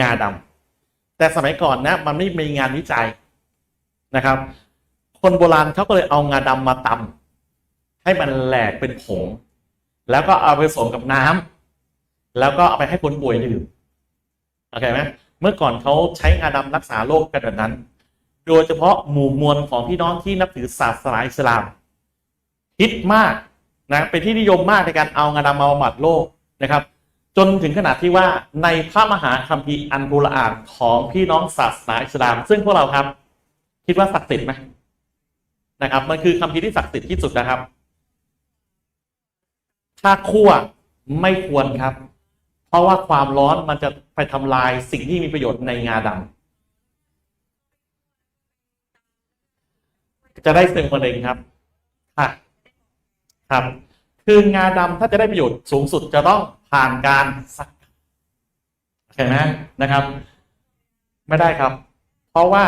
งาดำแต่สมัยก่อนนะมันไม่มีงานวิจัยนะครับ คนโบราณเขาก็เลยเอางาดำมาตำให้มันแหลกเป็นผง แล้วก็เอาไปผสมกับน้ำแล้วก็เอาไปให้คนป่วยดื่มโอเคไหมเมื่อก่อนเขาใช้งาดำรักษาโรคกันแบบนั้น โดยเฉพาะหมู่มวลของพี่น้องที่นับถือศาสนาอิสลามฮิตมากนะเป็นที่นิยมมากในการเอางาดำมาบำบัดโรคนะครับ จนถึงขนาดที่ว่าในพระมหาคัมภีร์อันกุรอานของพี่น้องศาสนาอิสลาม ซึ่งพวกเราครับ คิดว่าศักดิ์สิทธิ์ไหมนะครับ มันคือคัมภีร์ที่ศักดิ์สิทธิ์ที่สุดนะครับ ถ้าคั่วไม่ควรครับ เพราะว่าความร้อนมันจะไปทำลายสิ่งที่มีประโยชน์ในงาดำจะได้เซลล์มะเร็งครับค่ะครับคืองาดำถ้าจะได้ประโยชน์สูงสุดจะต้อง ผ่านการสักเห็นไหมนะครับ ไม่ได้ครับ เพราะว่า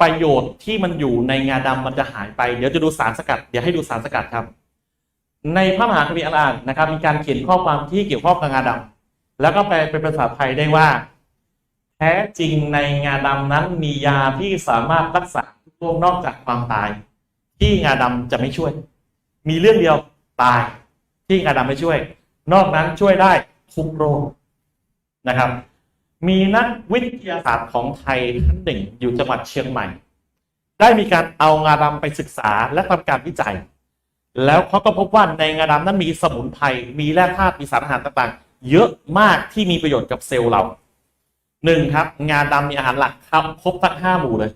ประโยชน์ที่มันอยู่ในงาดำมันจะหายไป เดี๋ยวจะดูสารสกัด เดี๋ยวให้ดูสารสกัดครับ ในพระมหาคัมภีร์อัลกุรอานนะครับ มีการเขียนข้อความที่เกี่ยวข้องกับงาดำแล้วก็แปลเป็นภาษาไทยได้ว่า แท้จริงในงาดำนั้นมียาที่สามารถรักษาทุกโรคนอกจากความตาย ที่งาดำจะไม่ช่วย มีเรื่องเดียวตายที่งาดำไม่ช่วย นอกนั้นช่วยได้ทุกโรคนะครับ มีนักวิทยาศาสตร์ของไทยท่านหนึ่งอยู่จังหวัดเชียงใหม่ ได้มีการเอางาดำไปศึกษาและทำการวิจัย แล้วเขาก็พบว่าในงาดำนั้นมีสมุนไพรมีแร่ธาตุมีสารอาหารต่างๆ เยอะมากที่มีประโยชน์กับเซลล์เราหนึ่งครับ งาดำมีอาหารหลักครับครบทั้งห้าหมู่เลย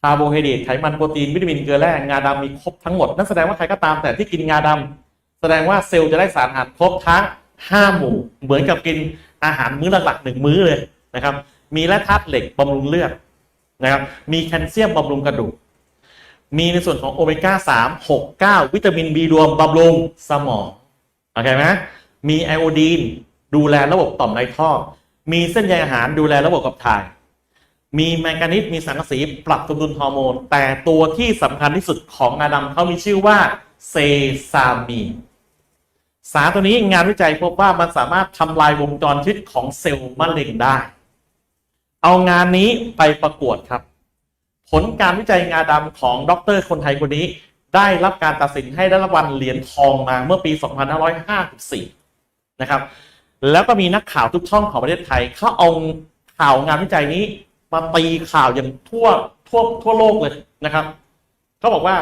คาร์โบไฮเดรตไขมันโปรตีนวิตามินเกลือแร่งาดำมีครบทั้งหมด นั่นแสดงว่าใครก็ตามแต่ที่กินงาดำ แสดงว่าเซลล์จะได้สารอาหารครบทั้งห้าหมู่เหมือนกับกินอาหารมื้อหลักๆหนึ่งมื้อเลยนะครับ มีแร่ธาตุเหล็กบำรุงเลือดนะครับ มีแคลเซียมบำรุงกระดูก มีในส่วนของโอเมก้า3 6 9 วิตามิน B รวมบำรุงสมองโอเคไหมมีไอโอดีนดูแลระบบต่อมไรท่อ มีเส้นใยอาหารดูแลระบบขับถ่าย มีแมงกานิสมีสังกะสีปรับสมดุลฮอร์โมน แต่ตัวที่สำคัญที่สุดของงาดำเขามีชื่อว่าเซซามีน สารตัวนี้งานวิจัยพบว่ามันสามารถทำลายวงจรชีวิตของเซลล์มะเร็งได้ เอางานนี้ไปประกวดครับ ผลการวิจัยงาดำของดรคนไทยคนนี้ ได้รับการตัดสินให้ได้รางวัลเหรียญทองมาเมื่อปี 2554 นะครับ แล้วก็มีนักข่าวทุกช่องของประเทศไทยเขาเอาข่าวงานวิจัยนี้มาตีข่าวอย่างทั่วทั่วทั่วโลกเลยนะครับเขาบอกว่า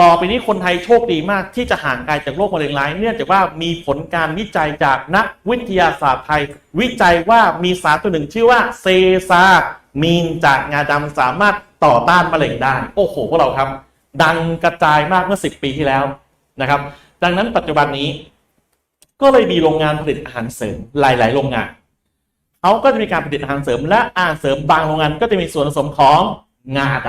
ต่อไปนี้คนไทยโชคดีมากที่จะห่างไกลจากโรคมะเร็งร้าย เนื่องจากว่ามีผลการวิจัยจากนักวิทยาศาสตร์ไทย วิจัยว่ามีสารตัวหนึ่งชื่อว่าเซซามีนจากงาดำสามารถต่อต้านมะเร็งได้ โอ้โหพวกเราครับ ดังกระจายมากเมื่อ 10 ปีที่แล้วนะครับ ดังนั้นปัจจุบันนี้ ก็เลยมีโรงงานผลิตอาหารเสริมหลาย ๆ โรงงานเขาก็จะมีการผลิตอาหารเสริม และอาหารเสริมบางโรงงานก็จะมีส่วนผสมของงาด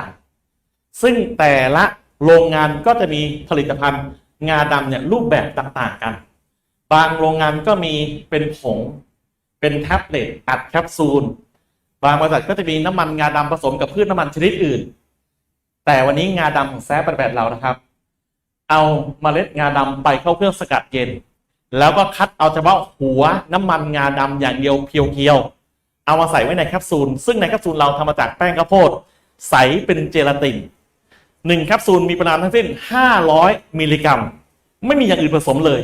ำซึ่งแต่ละ โรงงานก็จะมีผลิตภัณฑ์ งาดำเนี่ยรูปแบบต่างๆกัน บางโรงงานก็มีเป็นผง เป็นแท็บเล็ตอัดแคปซูล บางบริษัทก็จะมีน้ำมันงาดำผสมกับพืชน้ำมันชนิดอื่น แต่วันนี้งาดำของแซ่บแปดเรานะครับ เอาเมล็ดงาดำไปเข้าเครื่องสกัดเย็น แล้วก็คัดเอาเฉพาะหัวน้ำมันงาดำอย่างเดียวเพียวๆเอามาใส่ไว้ในแคปซูล ซึ่งในแคปซูลเราทำมาจากแป้งข้าวโพด ใสเป็นเจลาติน หนึ่งแคปซูลมีปริมาณทั้งสิ้น 500 มิลลิกรัม ไม่มีอย่างอื่นผสมเลย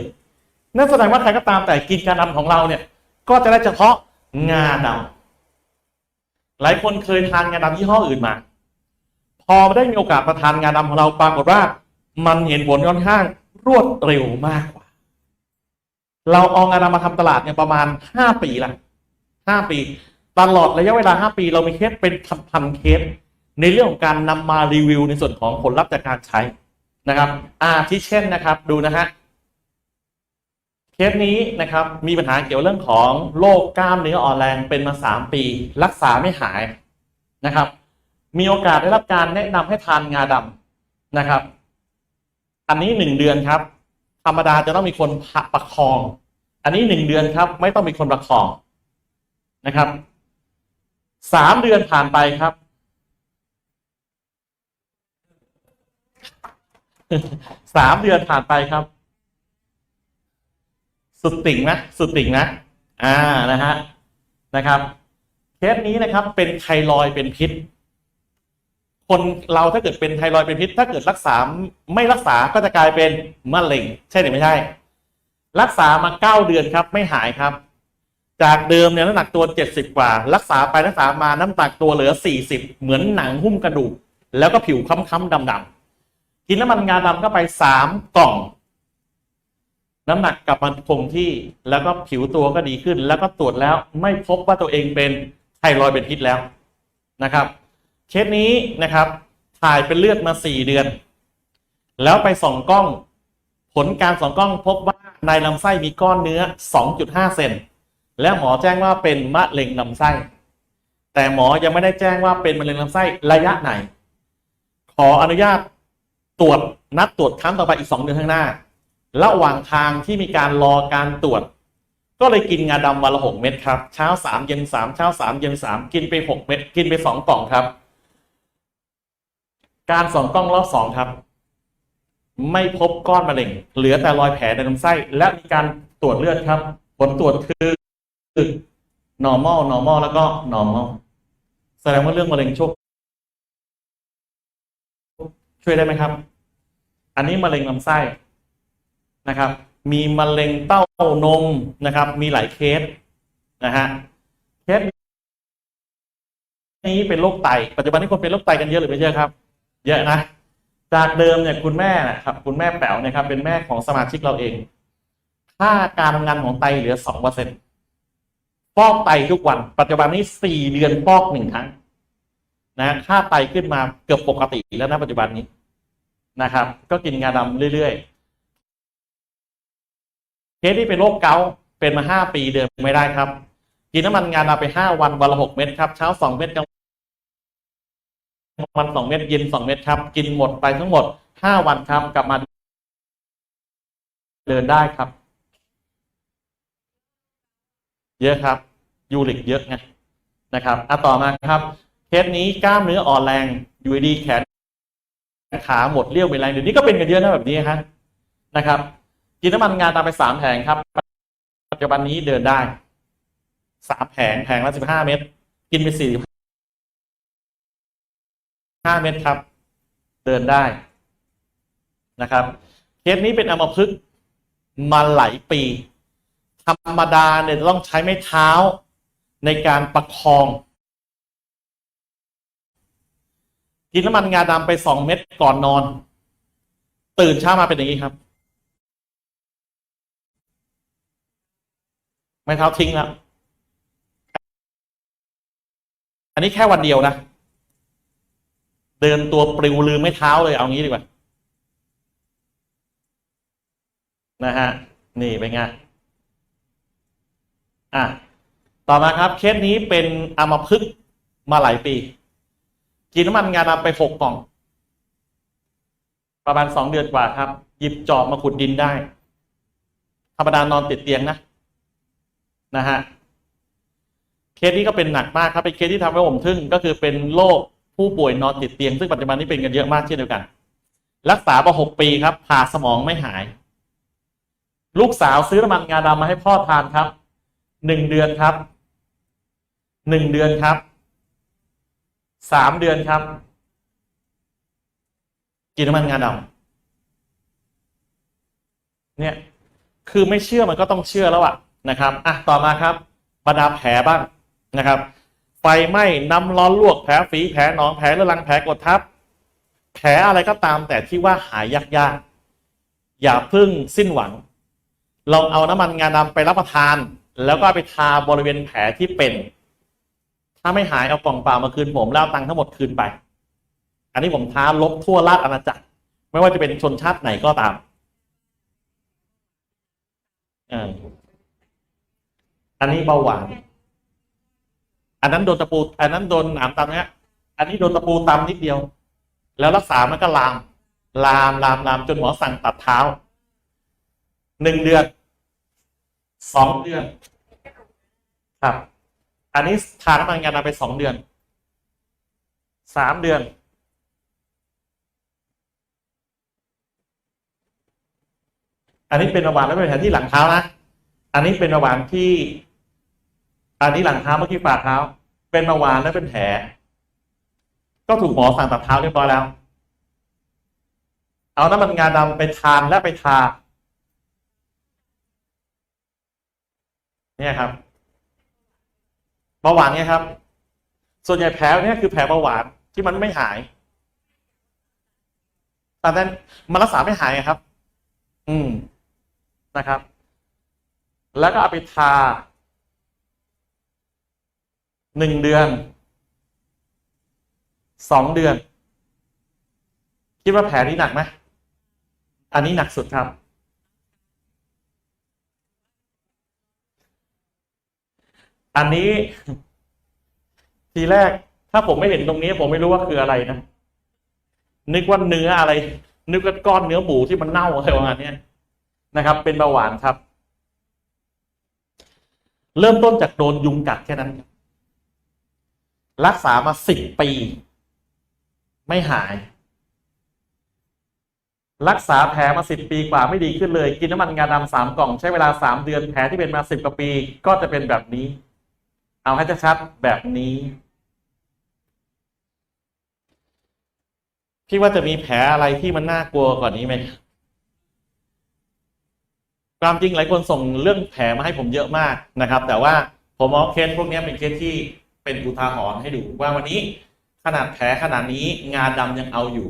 นั่นแสดงว่าใครก็ตามแต่กินงาดำของเราเนี่ย ก็จะได้เฉพาะงาดำหลายคนเคยทานงาดำยี่ห้ออื่นมา พอได้มีโอกาสมาทานงาดำของเราปรากฏว่า มันเห็นผลค่อนข้างรวดเร็วมากกว่า เราเอางาดำมาทำตลาดเนี่ยประมาณ 5 ปีละ5ปี ตลอดระยะเวลา 5 ปี เรามีเคสเป็นพันๆเคส ในเรื่องของการนำมารีวิวในส่วนของผลลัพธ์จากการใช้นะครับอาทิเช่นนะครับดูนะฮะเคสนี้นะครับมีปัญหาเกี่ยวเรื่องของโรคกล้ามเนื้ออ่อนแรงเป็นมา 3 ปี รักษาไม่หายนะครับ มีโอกาสได้รับการแนะนำให้ทานงาดำนะครับ อันนี้หนึ่งเดือนครับ ธรรมดาจะต้องมีคนประคอง อันนี้หนึ่งเดือนครับ ไม่ต้องมีคนประคองนะครับสามเดือนผ่านไปครับ สามเดือนผ่านไปครับ สุดติ่งนะสุดติ่งนะอ่านะฮะนะครับเคสนี้นะครับ เป็นไทรอยเป็นพิษ คนเราถ้าเกิดเป็นไทรอยเป็นพิษ ถ้าเกิดรักษาไม่รักษาก็จะกลายเป็นมะเร็ง ใช่หรือไม่ใช่ รักษามาเก้าเดือนครับ ไม่หายครับ จากเดิมเนี่ยน้ำหนักตัวเจ็ดสิบกว่า รักษาไปรักษามาน้ำหนักตัวเหลือสี่สิบเหมือนหนังหุ้มกระดูก แล้วก็ผิวค้ำๆดำๆ กินน้ำมันงาดำเข้าไปสามกล่อง น้ำหนักกลับมาคงที่แล้วก็ผิวตัวก็ดีขึ้น แล้วก็ตรวจแล้วไม่พบว่าตัวเองเป็นไทรอยด์เป็นพิษแล้วนะครับ เคสนี้นะครับ ถ่ายเป็นเลือดมาสี่เดือน แล้วไปส่องกล้อง ผลการส่องกล้องพบว่าในลำไส้มีก้อนเนื้อ 2.5 เซนและหมอแจ้งว่าเป็นมะเร็งลำไส้ แต่หมอยังไม่ได้แจ้งว่าเป็นมะเร็งลำไส้ระยะไหน ขออนุญาต ตรวจนัดตรวจครั้งต่อไปอีก2เดือนข้างหน้า ระหว่างทางที่มีการรอการตรวจ ก็เลยกินงาดำวันละหกเม็ดครับ เช้าสามเย็นสามเช้าสามเย็นสามกินไปหกเม็ดกินไปสองกล่องครับ การส่องกล้องรอบสองครับ ไม่พบก้อนมะเร็ง เหลือแต่รอยแผลในลำไส้ และมีการตรวจเลือดครับ ผลตรวจคือ normal normal แล้วก็ normal แสดงว่าเรื่องมะเร็งโชค ช่วยได้ไหมครับ อันนี้มะเร็งลำไส้นะครับ มีมะเร็งเต้านมนะครับ มีหลายเคสนะฮะเคสนี้เป็นโรคไต ปัจจุบันนี้คนเป็นโรคไตกันเยอะหรือไม่เยอะครับ เยอะนะ จากเดิมเนี่ยคุณแม่นะครับคุณแม่แป๋วเนี่ยครับเป็นแม่ของสมาชิกเราเอง ค่าการทำงานของไตเหลือสองเปอร์เซ็นต์ฟอกไตทุกวัน ปัจจุบันนี้สี่เดือนฟอกหนึ่งครั้ง นะค่าไตขึ้นมาเกือบปกติแล้วนะปัจจุบันนี้นะครับ ก็กินงาดำเรื่อยๆเคสที่เป็นโรคเกาต์เป็นมาห้าปีเดิมไม่ได้ครับ กินน้ำมันงาดำไปห้าวันวันละหกเม็ดครับ เช้าสองเม็ดกลางวันสองเม็ดเย็นสองเม็ดครับ กินหมดไปทั้งหมดห้าวันครับกลับมาเดินได้ครับ เยอะครับยูริกเยอะไงนะครับอะต่อมาครับ เคสนี้กล้ามเนื้ออ่อนแรงอยู่ดีแขนขาหมดเรี่ยวไม่แรงเดี๋ยวนี้ก็เป็นกันเยอะนะแบบนี้ฮะนะครับ กินน้ำมันงานตามไปสามแผงครับ ปัจจุบันนี้เดินได้สามแผงแผงละสิบห้าเม็ดกินไปสี่ห้าเม็ดครับ เดินได้นะครับ เคสนี้เป็นอัมพฤกษ์มาหลายปี ธรรมดาเนี่ยต้องใช้ไม้เท้าในการประคอง กินน้ำมันงาดำไปสองเม็ดก่อนนอน ตื่นเช้ามาเป็นอย่างนี้ครับ ไม่เท้าทิ้งแล้วอันนี้แค่วันเดียวนะ เดินตัวปลิวลืมไม่เท้าเลยเอางี้ดีกว่า นะฮะ นี่เป็นไง อะ ต่อมาครับ เคสนี้เป็นอัมพฤกมาหลายปี กินน้ำมันงาดำไปหกกล่อง ประมาณสองเดือนกว่าครับ หยิบจอบมาขุดดินได้ ธรรมดานอนติดเตียงนะ นะฮะ เคสนี้ก็เป็นหนักมากครับเป็นเคสที่ทำให้ผมทึ่งก็คือเป็นโรคผู้ป่วยนอนติดเตียง ซึ่งปัจจุบันนี้เป็นกันเยอะมากเช่นเดียวกัน รักษามาหกปีครับผ่าสมองไม่หาย ลูกสาวซื้อน้ำมันงาดำมาให้พ่อทานครับหนึ่งเดือนครับหนึ่งเดือนครับ สามเดือนครับ กินน้ำมันงาดำเนี่ย คือไม่เชื่อมันก็ต้องเชื่อแล้วอะนะครับอะต่อมาครับบรรดาแผลบ้างนะครับ ไฟไหม้น้ำร้อนลวกแผลฝีแผลหนองแผลเรื้อรังแผลกดทับ แผลอะไรก็ตามแต่ที่ว่าหายยากๆ อย่าพึ่งสิ้นหวังลองเอาน้ำมันงาดำไปรับประทาน แล้วก็ไปทาบริเวณแผลที่เป็น ถ้าไม่หายเอากล่องเปล่ามาคืนผมแล้วตังค์ทั้งหมดคืนไป อันนี้ผมท้าลบทั่วราชอาณาจักร ไม่ว่าจะเป็นชนชาติไหนก็ตามอันนี้เบาหวาน อันนั้นโดนตะปู อันนั้นโดนหนามตำนะฮะอันนี้โดนตะปูตำนิดเดียว แล้วรักษามันก็ลาม ลามลามลามจนหมอสั่งตัดเท้า หนึ่งเดือน สองเดือน ครับ อันนี้ทานน้ำมันงาดำไปสองเดือนสามเดือน อันนี้เป็นระหว่างแล้วเป็นแผลที่หลังเท้านะ อันนี้เป็นระหว่างที่ อันนี้หลังเท้าเมื่อกี้ฝ่าเท้า เป็นเบาหวานและเป็นแผล ก็ถูกหมอสั่งตัดเท้าเรียบร้อยแล้ว เอาน้ำมันงาดำไปทานและไปทา เนี่ยครับ เบาหวานเนี่ยครับ ส่วนใหญ่แผลเนี่ยคือแผลเบาหวานที่มันไม่หายแต่นั้นมันรักษาไม่หายครับ อืมนะครับ แล้วก็เอาไปทาหนึ่งเดือนสองเดือน คิดว่าแผลนี้หนักไหมอันนี้หนักสุดครับ อันนี้ ทีแรก ถ้าผมไม่เห็นตรงนี้ ผมไม่รู้ว่าคืออะไรนะนึกว่าเนื้ออะไร นึกว่าก้อนเนื้อหมูที่มันเน่าอะไรประมาณนี้นะครับ เป็นเบาหวานครับ เริ่มต้นจากโดนยุงกัดแค่นั้น รักษามาสิบปี ไม่หาย รักษาแผลมาสิบปีกว่าไม่ดีขึ้นเลย กินน้ำมันงาดำสามกล่องใช้เวลาสามเดือนแผลที่เป็นมาสิบกว่าปี ก็จะเป็นแบบนี้ เอาให้ชัดๆแบบนี้พี่ว่าจะมีแผลอะไรที่มันน่ากลัวกว่านี้ไหมความจริงหลายคนส่งเรื่องแผลมาให้ผมเยอะมากนะครับ แต่ว่าผมมองเคสพวกนี้เป็นเคสที่เป็นอุทาหรณ์ให้ดูว่าวันนี้ขนาดแผลขนาดนี้งาดำยังเอาอยู่